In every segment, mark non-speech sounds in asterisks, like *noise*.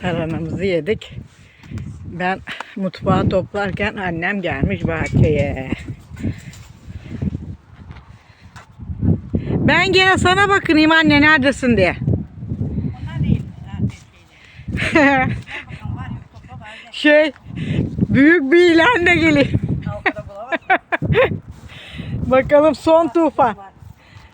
Taranamızı yedik. Ben mutfağı toplarken annem gelmiş bahçeye. Ben gene sana bakınayım anne neredesin diye. *laughs* Şey büyük bir ilan da geliyor. *laughs* Bakalım son tufan.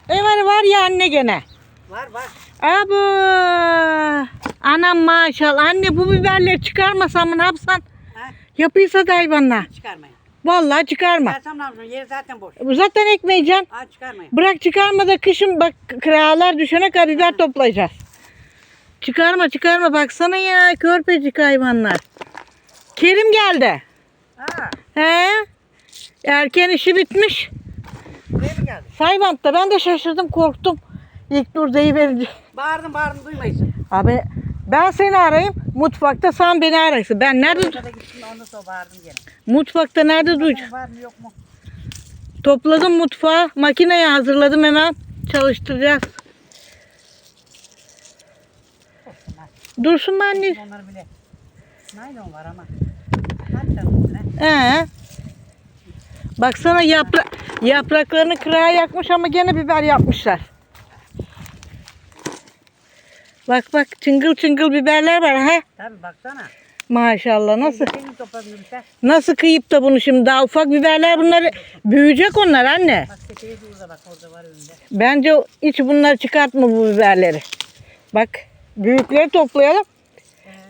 E var var ya anne gene. Var var. Abu. Anam maşallah. Anne bu biberleri çıkarmasam mı ne yapsan? Ha, Yapıysa da hayvanla. çıkarmayın. Vallahi çıkarma. Çıkarsam ne yapacağım? Yeri zaten boş. Zaten ekmeyeceksin. Ha çıkarmayın. Bırak çıkarma da kışın bak kıralar düşene kadar biber toplayacağız. Çıkarma çıkarma baksana ya körpecik hayvanlar. Kerim geldi. Ha, He? Erken işi bitmiş. buraya mı geldin? Saybantta ben de şaşırdım korktum. İlk dur verince. Bağırdım bağırdım duymayısın. Abi ben seni arayayım. Mutfakta sen beni araysın. Ben nerede? Orada da gittim gene. Mutfakta nerede duyacağım? Var mı yok mu? Topladım mutfağı. Makineyi hazırladım hemen. Çalıştıracağız. Dursun? Onları bile. Naylon var ama. He. Baksana yapra yapraklarını kırağa yakmış ama gene biber yapmışlar. Bak bak çıngıl çıngıl biberler var ha. Tabii baksana. Maşallah nasıl nasıl kıyıp da bunu şimdi daha ufak biberler bunları büyüyecek onlar anne. Bak tepeye burada bak orada var önünde. Bence hiç bunları çıkartma bu biberleri. Bak büyükleri toplayalım.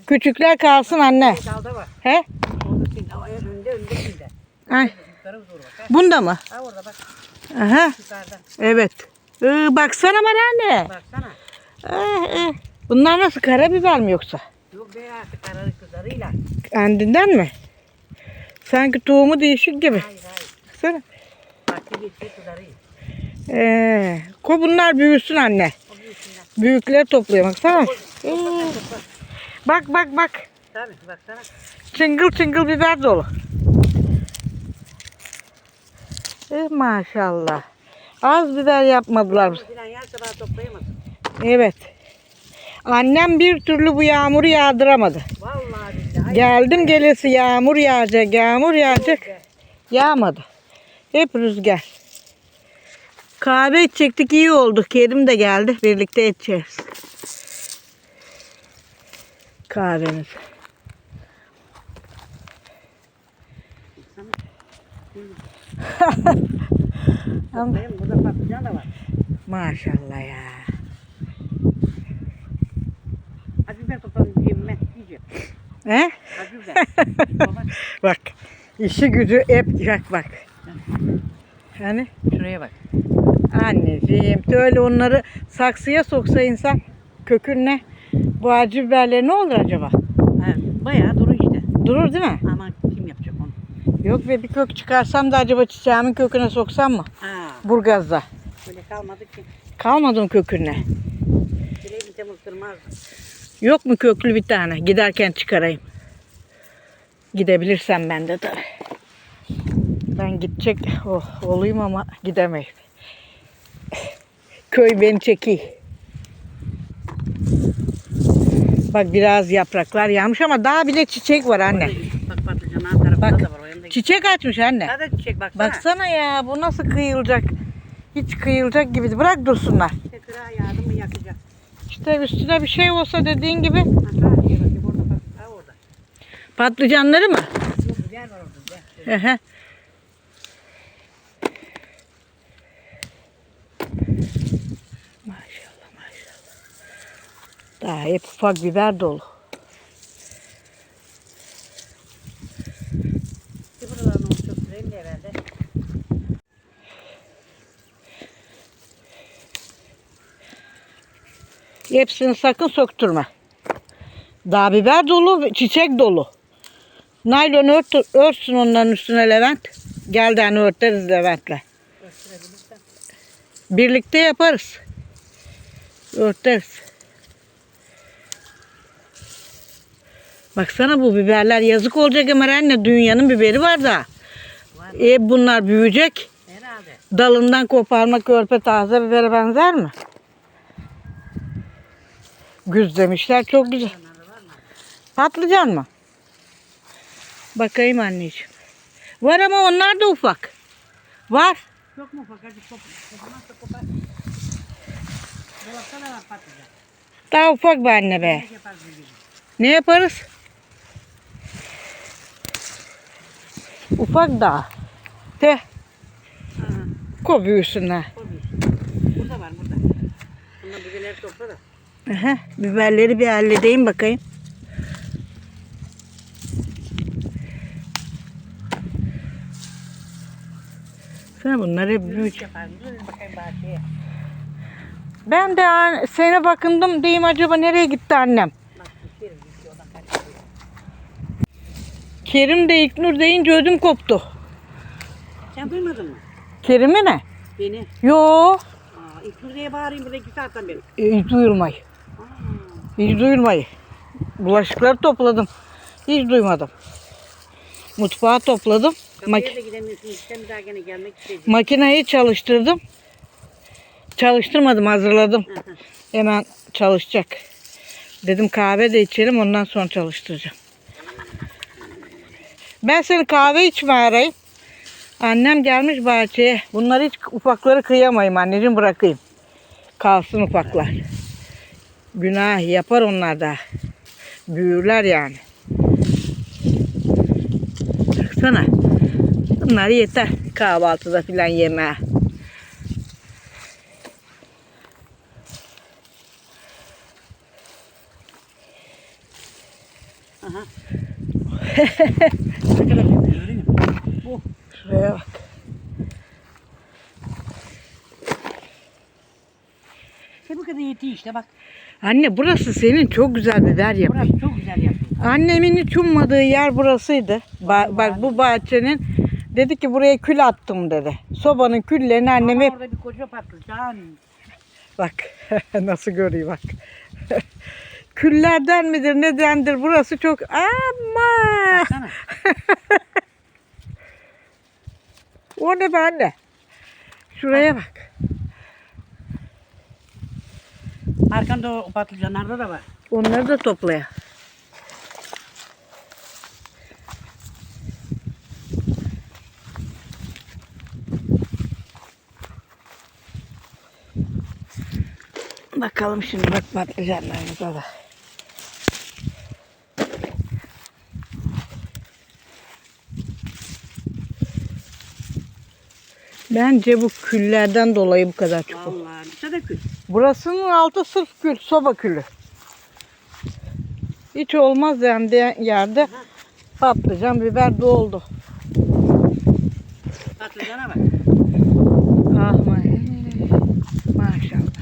Küçükler kalsın anne. Dalda var. He? Önünde önünde şimdi. Ay, bunda mı? Ha orada bak Aha. yukarıda. Evet. Ee, baksana bana anne. Baksana. Eh, eh. Bunlar nasıl karabiber mi yoksa? Yok be artık kararı kızarıyla. Kendinden mi? Sanki tohumu değişik gibi. Hayır hayır. Baksana. Farklı bir şey. Ee, ko bunlar büyüsün anne. O büyüsünler. Büyükleri topluyor baksana. Ee, bak bak bak. Tabii baksana. Çıngıl çıngıl biber dolu. Eh, maşallah. Az biber yapmadılar. Filan yerse bana toplayamazsın. Evet. Annem bir türlü bu yağmuru yağdıramadı. Vallahi billahi. Geldim gelesi yağmur yağacak, yağmur yağacak. Yağmadı. Hep rüzgar. Kahve içecektik iyi oldu. Kerim de geldi. Birlikte içeceğiz. Kahvemiz. *laughs* Maşallah ya. Topladım diyeyim ben. Yiyeceğim. He? Acı. Baba, *laughs* Bak. işi gücü hep bak bak. Hani Şuraya bak. anneciğim öyle onları saksıya soksa insan kökünle bu acı biberleri ne olur acaba? Ha, bayağı duru işte. Durur değil mi? Ama kim yapacak onu? Yok be bir kök çıkarsam da acaba çiçeğimin köküne soksam mı? Ha, Burgaz'da. böyle kalmadı ki. Kalmadı mı köküne? Yok mu köklü bir tane? Giderken çıkarayım. Gidebilirsem ben de tabii. Ben gidecek oh, olayım ama gidemeyim. Köy beni çekiyor. Bak biraz yapraklar yağmış ama daha bile çiçek var anne. Bak patlıcan her tarafında Bak, da var. O yanında Çiçek açmış anne. Çiçek baksana. Baksana ya bu nasıl kıyılacak? Hiç kıyılacak gibi. Bırak dursunlar. Yağdı mı yakacak. İşte üstüne bir şey olsa dediğin gibi patlıcanları mı? Ehe. Maşallah maşallah. Daha hep ufak biber dolu. Bir buralarını oluşturup süreyim de herhalde. Hepsini sakın söktürme. Daha biber dolu, çiçek dolu. Naylon ört, örtsün onların üstüne Levent. Gel de hani örteriz Levent'le. Birlikte yaparız. Örteriz. Baksana bu biberler yazık olacak Ömer anne. Dünyanın biberi var da. Var. E bunlar büyüyecek. Herhalde. Dalından koparma körpe taze bibere benzer mi? Güz demişler çok güzel. Patlıcan mı? Bakayım anneciğim. Var ama onlar da ufak. Var. Yok mu ufak? Hadi kopar. Dolapta da var patlıcan. Daha ufak be anne be. Ne yaparız? Ufak daha. De. Aha. Ko büyüsünler. Koymuyorsun. Burada var burada. Bundan biberleri topla da. Aha, biberleri bir halledeyim bakayım. Sen bunları büyük. Ben de an- sene bakındım diyeyim acaba nereye gitti annem? Şey şey. Kerim de İlknur deyince ödüm koptu. Sen duymadın mı? Kerim'i ne? Beni. Yo. Aa, ilk dur diye bağırayım burada iki saatten beri. Hiç duyurmayı. Hiç duyurmayı. Bulaşıkları topladım. Hiç duymadım. Mutfağı topladım. Mak- makineyi çalıştırdım. Çalıştırmadım, hazırladım. Hemen çalışacak. Dedim kahve de içelim ondan sonra çalıştıracağım. Ben seni kahve içme arayayım. Annem gelmiş bahçeye. Bunları hiç ufakları kıyamayayım anneciğim bırakayım. Kalsın ufaklar. Günah yapar onlar da. Büyürler yani. Baksana. Bunlar yeter kahvaltıda filan yemeğe. Aha. *laughs* Şuraya bak. İşte bu kadar yetiyor işte bak. Anne burası senin çok güzel biber yapıyor. Burası çok güzel yapıyor. Annemin hiç ummadığı yer burasıydı. Ba- bak bu bahçenin dedi ki buraya kül attım dedi. Sobanın küllerini annem hep orada bir koca patlıcan. bak *laughs* nasıl görüyor bak. *laughs* Küllerden midir nedendir burası çok ama *laughs* o ne be anne? Şuraya bak. Arkanda o patlıcanlarda da var. Onları da toplaya. Bakalım şimdi bak patlıcanlarımıza da. Bence bu küllerden dolayı bu kadar çok. Vallahi işte de kül. Burasının altı sırf kül, soba külü. Hiç olmaz yani de- yerde patlıcan, biber doldu. Patlıcana bak. Ah ma- maşallah.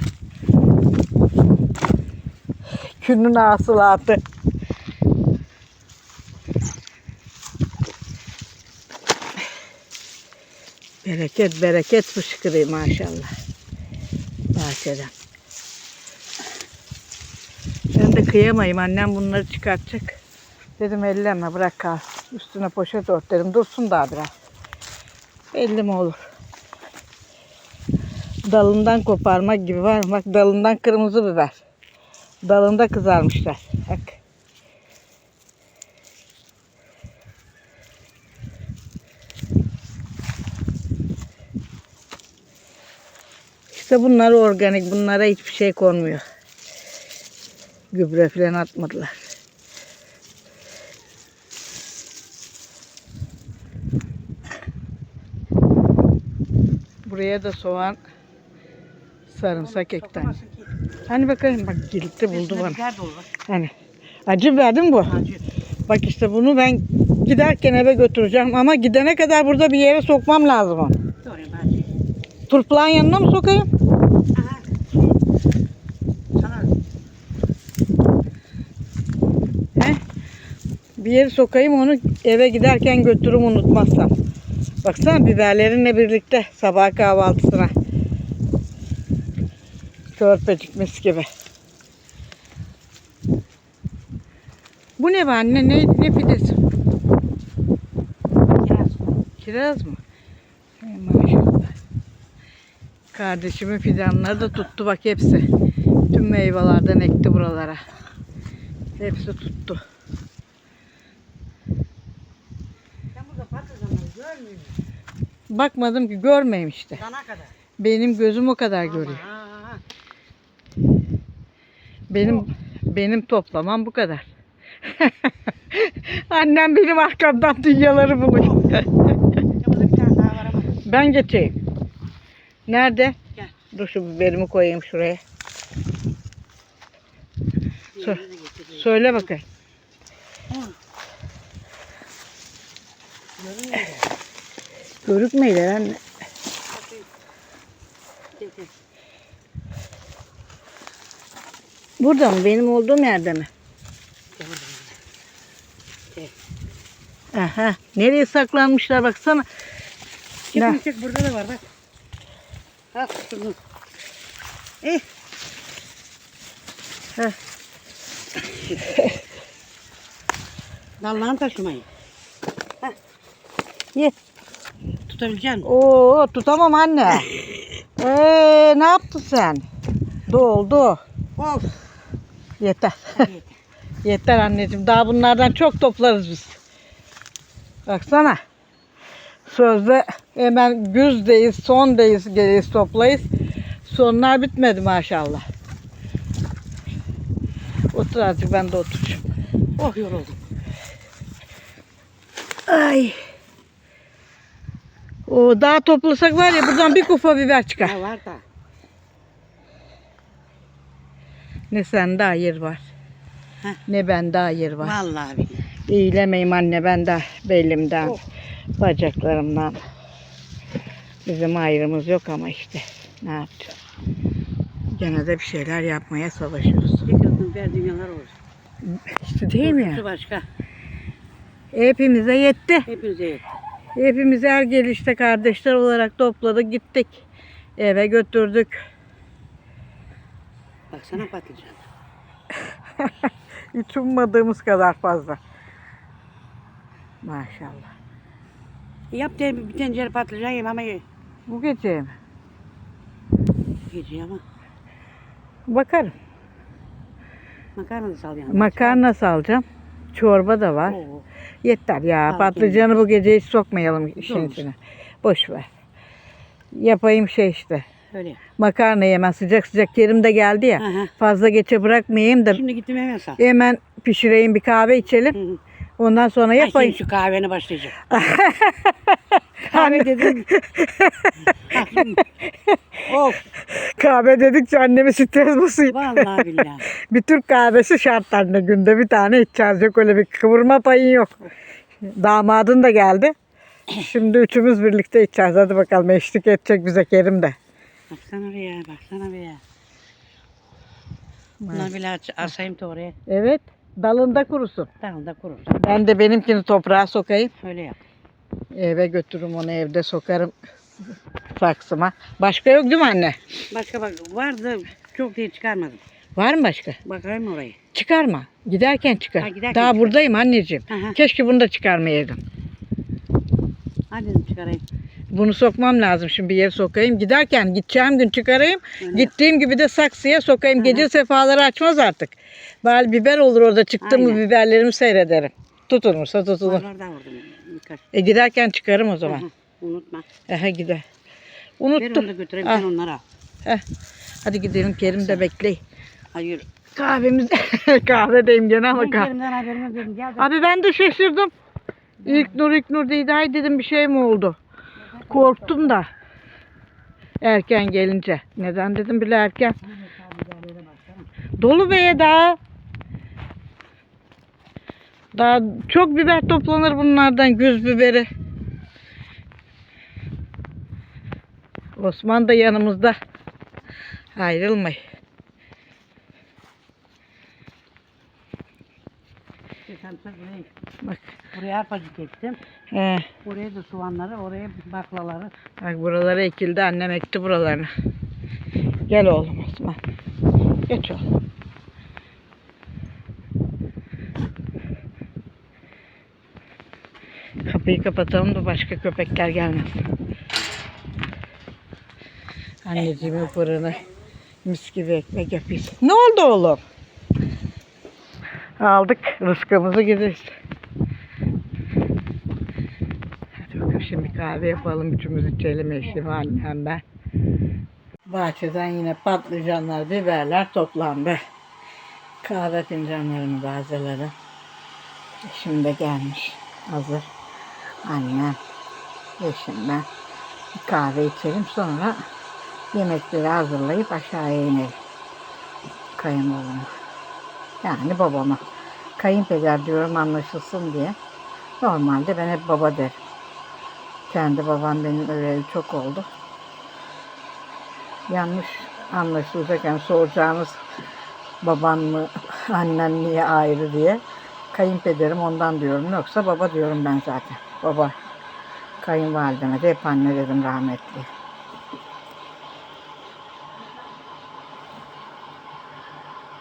Külün hasılatı. Bereket bereket fışkırıyor maşallah. Bahçeden. Ben de kıyamayayım. Annem bunları çıkartacak. Dedim elleme bırak kalsın. Üstüne poşet ört dedim. Dursun daha biraz. Belli mi olur? Dalından koparmak gibi var. Bak dalından kırmızı biber. Dalında kızarmışlar. Bak. İşte bunlar organik. Bunlara hiçbir şey konmuyor. Gübre falan atmadılar. Buraya da soğan, sarımsak ekten. Hani bakayım bak gitti buldu bana. Hani acı verdim bu. Acı. Bak işte bunu ben giderken eve götüreceğim ama gidene kadar burada bir yere sokmam lazım onu. Turplan yanına mı sokayım? Aha. Sana. He? Bir yere sokayım onu eve giderken götürürüm unutmazsam. Baksana biberlerinle birlikte sabah kahvaltısına. Körpecik mis gibi. Bu ne be anne? Ne, ne pidesi? Kiraz. Kiraz mı? Kardeşimin fidanları da tuttu bak hepsi. Tüm meyvelerden ekti buralara. Hepsi tuttu. Sen burada patlıcanları görmüyor musun? Bakmadım ki görmeyim işte. Dana kadar. Benim gözüm o kadar görüyor. Aman, ha. Benim O. benim toplamam bu kadar. *laughs* Annem benim arkamdan dünyaları buluyor. Ben getireyim. Nerede? Gel. Dur şu biberimi koyayım şuraya. Getireyim. Söyle bakayım. Görükmeyle anne. Burada mı? Benim olduğum yerde mi? Aha. Nereye saklanmışlar baksana. Çık burada da var bak. Al şunu. Eh. Heh. Dallarını taşımayın. Ye. Tutabilecek misin? Oo tutamam anne. *laughs* Ee, ne yaptın sen? Doldu. Of. Yeter. *laughs* Yeter anneciğim. Daha bunlardan çok toplarız biz. Baksana. Sözde hemen güzdeyiz, sondeyiz, geleyiz toplayız. Sonlar bitmedi maşallah. Otur azıcık ben de oturacağım. Oh yoruldum. Ay. O daha toplasak var ya buradan bir kufa biber çıkar. Ha var da. Ne sende hayır var. Heh. Ne bende hayır var. Vallahi. İyilemeyim anne ben de belimden, Oh. bacaklarımdan. Bizim ayrımız yok ama işte ne yapacağız. Gene de bir şeyler yapmaya savaşıyoruz. Yıkıldın ver dünyalar olsun. İşte değil mi? Başka. Hepimize yetti. Hepinize yetti. Hepimiz her gelişte kardeşler olarak topladık gittik. Eve götürdük. Baksana patlıcan. *laughs* Hiç ummadığımız kadar fazla. Maşallah. Yap bir tencere patlıcan yiyeyim ama ye. Bu gece mi? Gece ama. Bakarım. Makarna da sal yani. Makarna salacağım. Çorba da var. Oo. Yeter ya. Al Patlıcanı bu gece hiç sokmayalım işin içine. Boş ver. Yapayım şey işte. Öyle. Makarna hemen sıcak sıcak Kerim de geldi ya. Hı. Fazla geçe bırakmayayım da Şimdi gittim hemen sal. hemen pişireyim bir kahve içelim. Hı hı. Ondan sonra Ay, yapayım. şimdi şu kahvene başlayacak. *laughs* Kahve dedim. *laughs* of. Kahve dedikçe annemi stres basıyor. Vallahi billahi. bir Türk kahvesi şart anne günde bir tane içeceğiz. Yok öyle bir kıvırma payın yok. Damadın da geldi. Şimdi üçümüz birlikte içeceğiz. Hadi bakalım eşlik edecek bize Kerim de. Baksana be ya. Baksana be ya. Bunları bile aç, asayım da oraya. Evet. Dalında kurusun. Tamam da kurur. Ben de benimkini toprağa sokayım. Öyle yap. Eve götürürüm onu evde sokarım saksıma. Başka yok değil mi anne? Başka bak vardı çok değil çıkarmadım. Var mı başka? Bakayım orayı. Çıkarma. Giderken çıkar. Ha, giderken Daha çıkar. buradayım anneciğim. Hı. Keşke bunu da çıkarmayaydım. Hadi çıkarayım. Bunu sokmam lazım şimdi bir yere sokayım. Giderken gideceğim gün çıkarayım. Öyle. Gittiğim gibi de saksıya sokayım. Hı hı. Gece sefaları açmaz artık. Bari biber olur orada çıktı mı biberlerimi seyrederim. Tutulursa tutulur. E giderken çıkarım o zaman. hı. Unutma. Ehe gider. Ver onu da Unuttum. götüreyim Al. sen onları al. Heh. Hadi gidelim Kerim de bekleyin. Hadi yürü. Kahvemiz *laughs* kahvedeyim gene ama kahve. Kerim'den haberim yok. Abi ben de şaşırdım. İlk nur ilk nur dedi. Ay dedim bir şey mi oldu? Korktum da. Erken gelince. Neden dedim bile erken. Dolu beye daha. Daha çok biber toplanır bunlardan güz biberi. Osman da yanımızda. Ayrılmayın. Bak. Buraya arpacık ektim. He. Oraya da soğanları, oraya baklaları. Bak buralara ekildi. Annem ekti buralarını. Gel oğlum Osman. Geç oğlum. Kapıyı kapatalım da başka köpekler gelmesin. Anneciğimin fırını mis gibi ekmek yapıyoruz. Ne oldu oğlum? Aldık rızkımızı gidiyoruz. Hadi bakalım şimdi kahve yapalım. Üçümüz içelim eşim, annem, ben. Bahçeden yine patlıcanlar, biberler toplandı. Kahve fincanlarımı da hazırladım. Eşim de gelmiş. Hazır. Annem, eşim ben. Bir kahve içelim. Sonra yemekleri hazırlayıp aşağıya inelim. Kayınbabama. Yani babama. Kayınpeder diyorum anlaşılsın diye. Normalde ben hep baba derim. Kendi babam benim öyle çok oldu. Yanlış anlaşılacak yani soracağınız baban mı *laughs* annen niye ayrı diye. Kayınpederim ondan diyorum. Yoksa baba diyorum ben zaten. Baba. Kayınvalideme de hep anne dedim rahmetli.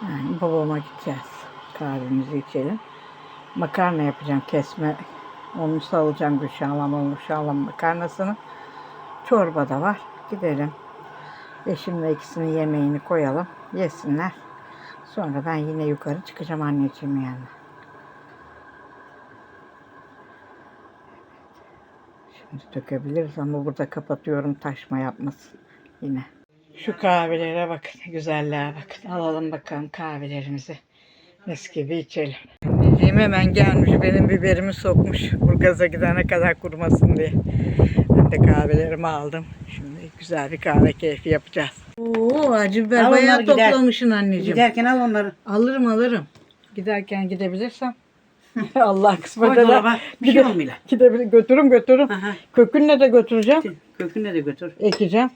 Yani babama gideceğiz. Kahvemizi içelim. Makarna yapacağım kesme. Onu salacağım Gülşah'la onu Gülşah'la makarnasını. Çorba da var. Gidelim. Eşimle ikisinin yemeğini koyalım. Yesinler. Sonra ben yine yukarı çıkacağım anneciğimin yanına. Şimdi dökebiliriz ama burada kapatıyorum taşma yapmasın yine. Şu kahvelere bakın, güzelliğe bakın. Alalım bakalım kahvelerimizi. Mis gibi içelim. Anneciğim hemen gelmiş benim biberimi sokmuş. Burgaz'a gidene kadar kurumasın diye. Ben de kahvelerimi aldım. Şimdi güzel bir kahve keyfi yapacağız. Oo acı biber Al bayağı gider. toplamışsın anneciğim. Giderken al onları. Alırım alırım. Giderken gidebilirsem. *laughs* Allah kısmet eder. Bir şey olmuyor. Gidebilir, götürürüm götürürüm. Aha. Kökünle de götüreceğim. Kökünle de götür. Ekeceğim.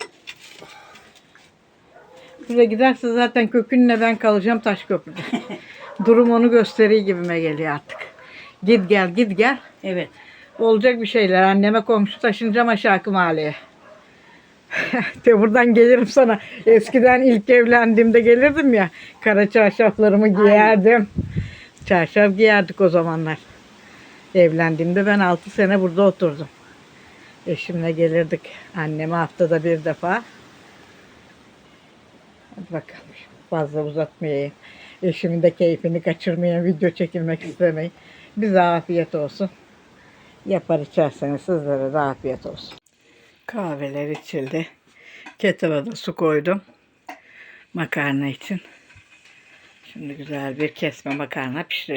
Buraya giderse zaten kökünle ben kalacağım taş köprüde. *laughs* Durum onu gösteriyor gibime geliyor artık. Git gel git gel. Evet. Olacak bir şeyler. Anneme komşu taşınacağım aşağı mahalleye. *laughs* de buradan gelirim sana. Eskiden ilk evlendiğimde gelirdim ya. Kara çarşaflarımı giyerdim. Çarşaf giyerdik o zamanlar. Evlendiğimde ben 6 sene burada oturdum. Eşimle gelirdik. Anneme haftada bir defa. Hadi bakalım. Fazla uzatmayayım. Eşimin de keyfini kaçırmayayım. Video çekilmek istemeyin. Bize afiyet olsun. Yapar içerseniz sizlere de afiyet olsun. Kahveler içildi. Kettle'a da su koydum. Makarna için. Şimdi güzel bir kesme makarna pişirelim.